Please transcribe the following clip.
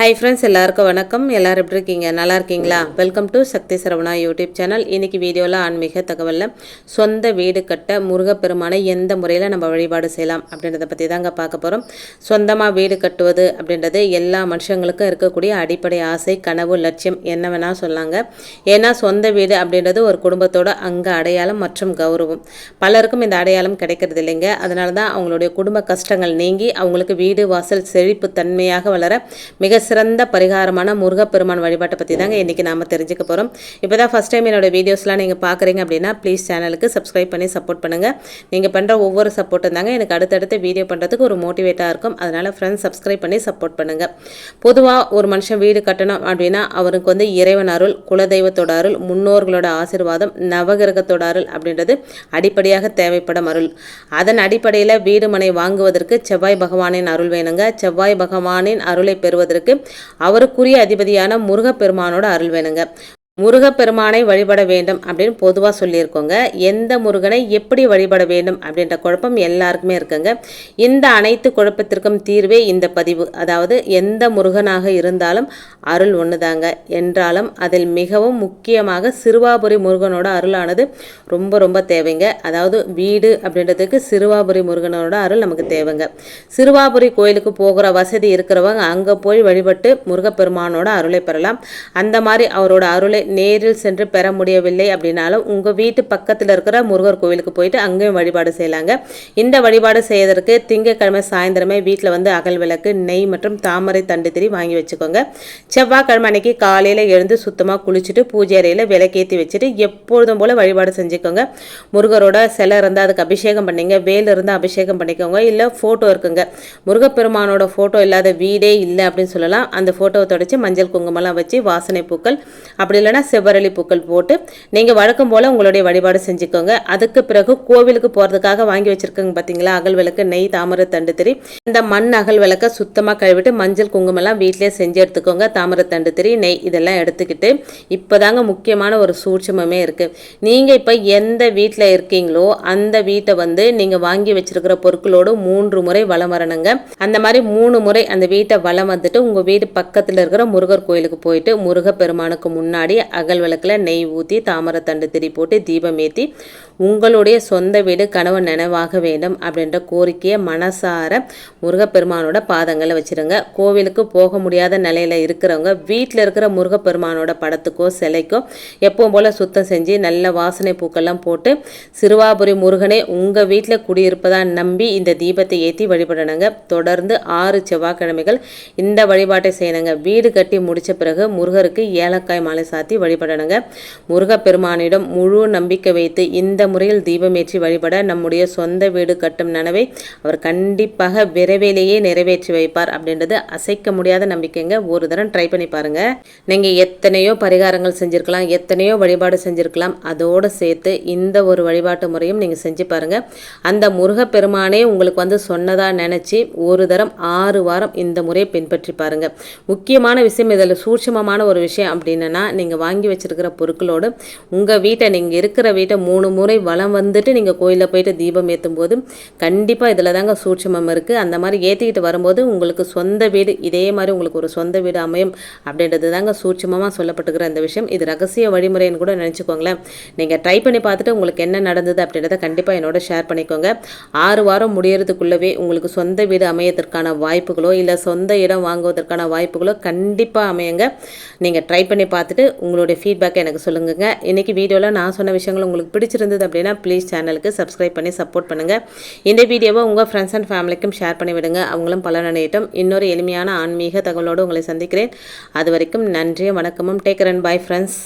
Hi friends எல்லாருக்கும் வணக்கம். எல்லாரும் எப்படி இருக்கீங்க? நல்லா இருக்கீங்களா? Welcome to Sakthi Saravana YouTube channel இன்றைக்கி வீடியோவில் ஆன்மீக தகவலில் சொந்த வீடு கட்ட முருகப்பெருமானை எந்த முறையில் நம்ம வழிபாடு செய்யலாம் அப்படின்றத பற்றி தாங்க பார்க்க போகிறோம் சொந்தமாக வீடு கட்டுவது அப்படின்றது எல்லா மனுஷங்களுக்கும் இருக்கக்கூடிய அடிப்படை ஆசை கனவு லட்சியம் என்ன வேணால் சொல்லாங்க. ஏன்னா சொந்த வீடு அப்படின்றது ஒரு குடும்பத்தோட அங்கே அடையாளம் மற்றும் கௌரவம். பலருக்கும் இந்த அடையாளம் கிடைக்கிறது இல்லைங்க. அதனால தான் அவங்களுடைய குடும்ப கஷ்டங்கள் நீங்கி அவங்களுக்கு வீடு வாசல் செழிப்பு தன்மையாக வளர மிக சிறந்த பரிகாரமான முருகப்பெருமான் வழிபாட்டை பற்றி தாங்க இன்றைக்கி நாம் தெரிஞ்சுக்க போகிறோம் இப்போ தான் ஃபஸ்ட் டைம் என்னோட வீடியோஸ்லாம் நீங்கள் பார்க்குறீங்க அப்படின்னா ப்ளீஸ் சேனலுக்கு சப்ஸ்கிரைப் பண்ணி சப்போர்ட் பண்ணுங்கள் நீங்கள் பண்ணுற ஒவ்வொரு சப்போர்ட்டும் தாங்க எனக்கு அடுத்தடுத்து வீடியோ பண்ணுறதுக்கு ஒரு மோட்டிவேட்டாக இருக்கும். அதனால் ஃப்ரெண்ட்ஸ் சப்ஸ்கிரைப் பண்ணி சப்போர்ட் பண்ணுங்கள் பொதுவாக ஒரு மனுஷன் வீடு கட்டணும் அப்படின்னா அவருக்கு வந்து இறைவன் அருள் குலதெய்வத்தோட அருள் முன்னோர்களோட ஆசீர்வாதம் நவகிரகத்தோட அருள் அப்படின்றது அடிப்படையாக தேவைப்படும் அருள். அதன் அடிப்படையில் வீடு மனை வாங்குவதற்கு செவ்வாய் பகவானின் அருள் வேணுங்க. செவ்வாய் பகவானின் அருளை பெறுவதற்கு அவருக்குரிய அதிபதியான முருகப்பெருமானோட அருள் வேணுங்க. முருகப்பெருமானை வழிபட வேண்டும் அப்படின்னு பொதுவாக சொல்லியிருக்கோங்க. எந்த முருகனை எப்படி வழிபட வேண்டும் அப்படின்ற குழப்பம் எல்லாருக்குமே இருக்குங்க. இந்த அனைத்து குழப்பத்திற்கும் தீர்வே இந்த பதிவு. அதாவது எந்த முருகனாக இருந்தாலும் அருள் ஒன்றுதாங்க என்றாலும் அதில் மிகவும் முக்கியமாக சிறுவாபுரி முருகனோட அருளானது ரொம்ப ரொம்ப தேவைங்க. அதாவது வீடு அப்படின்றதுக்கு சிறுவாபுரி முருகனோட அருள் நமக்கு தேவைங்க. சிறுவாபுரி கோயிலுக்கு போகிற வசதி இருக்கிறவங்க அங்கே போய் வழிபட்டு முருகப்பெருமானோட அருளை பெறலாம். அந்த மாதிரி அவரோட அருளை நேரில் சென்று பெற முடியவில்லை அப்படின்னாலும் உங்கள் வீட்டு பக்கத்தில் இருக்கிற முருகர் கோவிலுக்கு போயிட்டு அங்கேயும் வழிபாடு செய்யலாங்க. இந்த வழிபாடு செய்வதற்கு திங்கக்கிழமை சாயந்தரமே வீட்டில் வந்து அகல் விளக்கு நெய் மற்றும் தாமரை தண்டு திரி வாங்கி வச்சுக்கோங்க. செவ்வாய்க்கிழமை அன்னைக்கு காலையில் எழுந்து சுத்தமாக குளிச்சுட்டு பூஜை அறையில் விளக்கேற்றி வச்சுட்டு எப்பொழுதும் போல் வழிபாடு செஞ்சுக்கோங்க. முருகரோட சிலை இருந்தால் அதுக்கு அபிஷேகம் பண்ணிங்க வேல் இருந்தால் அபிஷேகம் பண்ணிக்கோங்க இல்லை ஃபோட்டோ இருக்குங்க. முருகப்பெருமானோட ஃபோட்டோ இல்லாத வீடே இல்லை அப்படின்னு சொல்லலாம். அந்த ஃபோட்டோவை தொடச்சி மஞ்சள் குங்குமம்லாம் வச்சு வாசனை பூக்கள் அப்படி இல்லைன்னா செவ்வரளி பூக்கள் போட்டு நீங்கள் வழக்கம் போல் உங்களுடைய வழிபாடு செஞ்சுக்கோங்க. அதுக்கு பிறகு கோவிலுக்கு போகிறதுக்காக வாங்கி வச்சுருக்கோங்க பார்த்தீங்களா அகல் விளக்கு நெய் தாமரை தண்டு திரி. இந்த மண் அகல் விளக்கை சுத்தமாக கழுவிட்டு மஞ்சள் குங்குமெல்லாம் வீட்டிலே செஞ்சு எடுத்துக்கோங்க. தாமரை தண்டு திரி நெய் இதெல்லாம் எடுத்துக்கிட்டு இப்போ தாங்க முக்கியமான ஒரு சூட்சமே இருக்குது நீங்கள் இப்போ எந்த வீட்டில் இருக்கீங்களோ அந்த வீட்டை வந்து நீங்கள் வாங்கி வச்சிருக்கிற பொருட்களோடு மூன்று முறை வளம் வரணுங்க. அந்த மாதிரி மூணு முறை அந்த வீட்டை வளம் வந்துட்டு உங்கள் வீடு பக்கத்தில் இருக்கிற முருகர் கோயிலுக்கு போயிட்டு முருகப்பெருமானுக்கு முன்னாடி அகல் விளக்கில் நெய் ஊற்றி தாமரத்தண்டு திரி போட்டு தீபம் ஏற்றி உங்களுடைய சொந்த வீடு கனவு நினைவாக வேண்டும் அப்படின்ற கோரிக்கையை மனசார முருகப்பெருமானோட பாதங்களை வச்சுருங்க. கோவிலுக்கு போக முடியாத நிலையில் இருக்கிறவங்க வீட்டில் இருக்கிற முருகப்பெருமானோட படத்துக்கோ சிலைக்கோ எப்பவும் போல் சுத்தம் செஞ்சு நல்ல வாசனை பூக்கள்லாம் போட்டு சிறுவாபுரி முருகனை உங்கள் வீட்டில் குடியிருப்பதா நம்பி இந்த தீபத்தை ஏற்றி வழிபடணுங்க. தொடர்ந்து ஆறு செவ்வாய்க்கிழமைகள் இந்த வழிபாட்டை செய்யணுங்க. வீடு கட்டி முடித்த பிறகு முருகருக்கு ஏலக்காய் மாலை சாத்தி வழிபடணுங்க. முருகப்பெருமானிடம் முழு நம்பிக்கை வைத்து இந்த முறையில் தீபமேற்றி வழிபட நம்முடைய சொந்த வீடு கட்டும் நனவை அவர் கண்டிப்பாக விரைவிலேயே நிறைவேற்றி வைப்பார் அப்படின்றது அசைக்க முடியாத நம்பிக்கைங்க. ஒரு தரம் ட்ரை பண்ணி பாருங்க. நீங்கள் எத்தனையோ பரிகாரங்கள் செஞ்சுருக்கலாம் எத்தனையோ வழிபாடு செஞ்சுருக்கலாம். அதோடு சேர்த்து இந்த ஒரு வழிபாட்டு முறையும் நீங்கள் செஞ்சு பாருங்க. அந்த முருகப்பெருமானே உங்களுக்கு வந்து சொன்னதாக நினச்சி ஒரு தரம் ஆறு வாரம் இந்த முறையை பின்பற்றி பாருங்க. முக்கியமான விஷயம் இதில் சூட்சமமான ஒரு விஷயம் அப்படின்னா நீங்கள் வாங்கி வச்சுருக்கிற பொருட்களோடு உங்கள் வீட்டை நீங்கள் இருக்கிற வீட்டை மூணு முறை வளம் வந்துட்டு நீங்கள் கோயிலில் போயிட்டு தீபம் ஏற்றும் போது கண்டிப்பாக இதில் தாங்க சூட்சமம் இருக்குது அந்த மாதிரி ஏற்றிக்கிட்டு வரும்போது உங்களுக்கு சொந்த வீடு இதே மாதிரி உங்களுக்கு ஒரு சொந்த வீடு அமையும் அப்படின்றது தாங்க சூட்சமமாக சொல்லப்பட்டுக்கிற அந்த விஷயம். இது ரகசிய வழிமுறைன்னு கூட நினச்சிக்கோங்களேன். நீங்கள் ட்ரை பண்ணி பார்த்துட்டு உங்களுக்கு என்ன நடந்தது அப்படின்றத கண்டிப்பாக என்னோட ஷேர் பண்ணிக்கோங்க. ஆறு வாரம் முடியறதுக்குள்ளவே உங்களுக்கு சொந்த வீடு அமையதற்கான வாய்ப்புகளோ இல்லை சொந்த இடம் வாங்குவதற்கான வாய்ப்புகளோ கண்டிப்பாக அமையுங்க. நீங்கள் ட்ரை பண்ணி பார்த்துட்டு உங்களுடைய ஃபீட்பேக்கை எனக்கு சொல்லுங்க இன்றைக்கி வீடியோவில் நான் சொன்ன விஷயங்கள் உங்களுக்கு பிடிச்சிருந்தது அப்படின்னா ப்ளீஸ் சேனலுக்கு சப்ஸ்கிரைப் பண்ணி சப்போர்ட் பண்ணுங்கள் இந்த வீடியோவை உங்கள் ஃப்ரெண்ட்ஸ் அண்ட் ஃபேமிலிக்கும் ஷேர் பண்ணி விடுங்க. அவங்களும் பலனடையட்டும். இன்னொரு எளிமையான ஆன்மீக தகவலோடு உங்களை சந்திக்கிறேன். அது வரைக்கும் நன்றியும் வணக்கமும். Take run bye friends